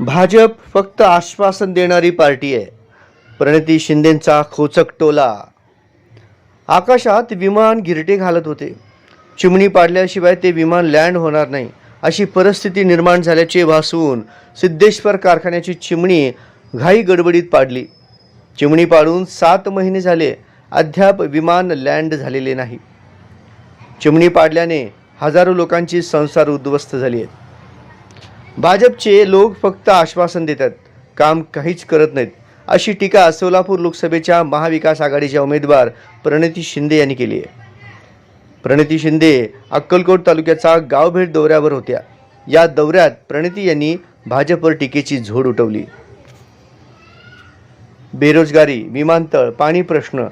भाजप फक्त आश्वासन देणारी पार्टी आहे. प्रणिती शिंदेंचा खोचक टोला. आकाशात विमान गिरटे घालत होते. चिमणी पाडल्याशिवाय ते विमान लँड होणार नाही. अशी परिस्थिती निर्माण झाल्याचे भासवून सिद्धेश्वर कारखान्याची चिमणी घाई गडबडीत पाडली. चिमणी पाडून सात महिने झाले अद्याप विमान लँड झालेले नाही. चिमणी पाडल्याने हजारो लोकांची संसार उद्ध्वस्त झाली आहेत भाजपचे लोक फक्त आश्वासन देतात काम काहीच करत नाहीत. अशी टीका सोलापूर लोकसभेच्या महाविकास आघाडीच्या उमेदवार प्रणिती शिंदे यांनी केली आहे. प्रणिती शिंदे अक्कलकोट तालुक्याचा गावभेट दौऱ्यावर होत्या. या दौऱ्यात प्रणिती यांनी भाजपवर टीकेची झोड उठवली. बेरोजगारी विमानतळ पाणी प्रश्न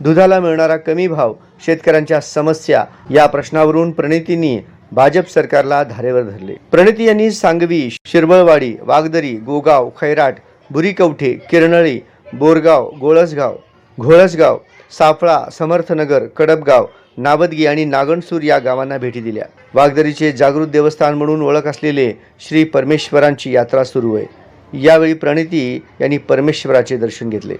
दुधाला मिळणारा कमी भाव शेतकऱ्यांच्या समस्या या प्रश्नावरून प्रणितींनी भाजप सरकारला धारेवर धरले. प्रणिती यांनी सांगवी शिरबळवाडी वागदरी गोगाव खैराट बुरीकवठे किरणळी बोरगाव गोळसगाव घोळसगाव साफळा समर्थनगर कडबगाव नाबदगी आणि नागणसूर या गावांना भेटी दिल्या. वागदरीचे जागृत देवस्थान म्हणून ओळख असलेले श्री परमेश्वरांची यात्रा सुरू आहे. यावेळी प्रणिती यांनी परमेश्वराचे दर्शन घेतले.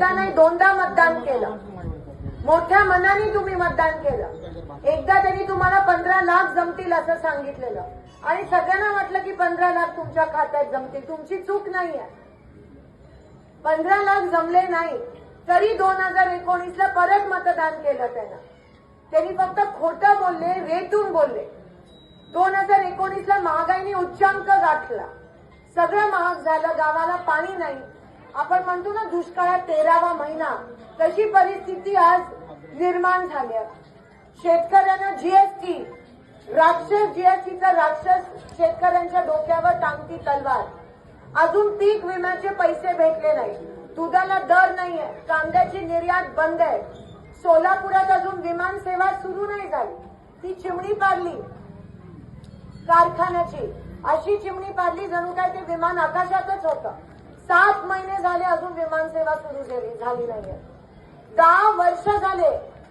एकदा नाही दोनदा मतदान केलं. मोठ्या मनाने तुम्ही मतदान केलं. एकदा त्यांनी तुम्हाला पंधरा लाख जमतील असं सांगितलेलं. आणि सगळ्यांना वाटलं की पंधरा लाख तुमच्या खात्यात जमतील. तुमची चूक नाही आहे. पंधरा लाख जमले नाही. तरी दोन हजार एकोणीसला परत मतदान केलं त्यांना. त्यांनी फक्त खोटं बोलले रेटून बोलले. दोन हजार एकोणीसला महागाईने उच्चांक गाठला. सगळं महाग झालं गावाला पाणी नाही. आपण म्हणतो ना दुष्काळात तेरावा महिना. तशी परिस्थिती आज निर्माण झाली शेतकऱ्यांना जीएसटी राक्षस जीएसटीचा राक्षस शेतकऱ्यांच्या डोक्यावर टांगती तलवार. अजून पीक विम्याचे पैसे भेटले नाही. दुधाला दर नाहीये. कांद्याची निर्यात बंद आहे. सोलापुरात अजून विमान सेवा सुरू नाही झाली. ती चिमणी पाडली. कारखान्याची. अशी चिमणी पाडली जणू काय ते विमान आकाशातच होतं. सात महिने झाले अजून विमान सेवा सुरू झाली झाली नाहीये. दहा वर्ष झाले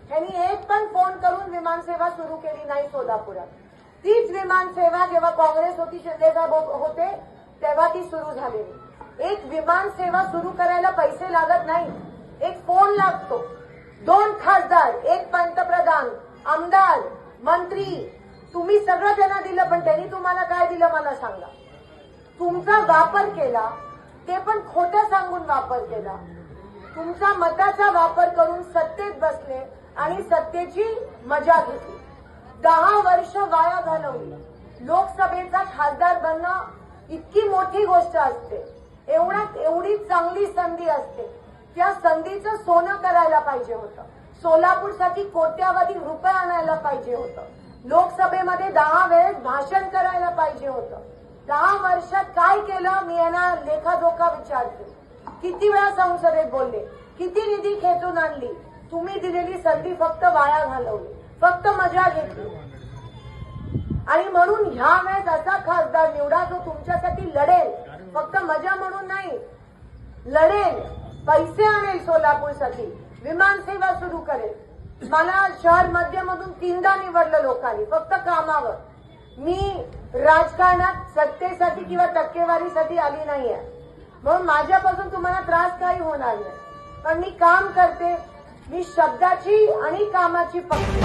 त्यांनी एक पण फोन करून विमान सेवा सुरू केली नाही सोलापुरात. तीच विमान सेवा जेव्हा काँग्रेस होती शिंदेसाहेब होते तेव्हा ती सुरू झालेली. एक विमान सेवा सुरू करायला पैसे लागत नाही. एक फोन लागतो. दोन खासदार एक पंतप्रधान आमदार मंत्री. तुम्ही सगळं त्यांना दिलं पण त्यांनी तुम्हाला काय दिलं मला सांगा. तुमचा वापर केला ते पण खोटं सांगून वापर केला. तुमचा मताचा वापर करून सत्तेत बसले आणि सत्तेची मजा घेतली. दहा वर्ष वाया घालवली. लोकसभेचा खासदार बनणं इतकी मोठी गोष्ट असते. एवढा एवढी चांगली संधी असते. त्या संधीचं सोनं करायला पाहिजे होतं. सोलापूरसाठी कोट्यावधी रुपये आणायला पाहिजे होतं. लोकसभेमध्ये दहा वेळेस भाषण करायला पाहिजे होतं. दहा वर्षात काय केलं मी यांना लेखाजोखा विचारते. किती वेळा संसदेत बोलले किती निधी खेचून आणली तुम्ही दिलेली संधी फक्त वाया घालवली फक्त मजा घेतली. आणि म्हणून ह्या वेळेस असा खासदार निवडा जो तुमच्यासाठी लढेल फक्त मजा म्हणून नाही लढेल पैसे आणेल सोलापूरसाठी विमान सेवा सुरू करेल. मला शहर मध्यमधून तीनदा निवडलं लोकांनी फक्त कामावर. मी राजकारणात सत्तेसाठी किंवा टक्केवारीसाठी आली नाहीये. म्हणून माझ्यापासून तुम्हाला त्रास काही होणार नाही. पण मी काम करते. मी शब्दाची आणि कामाची पक्ष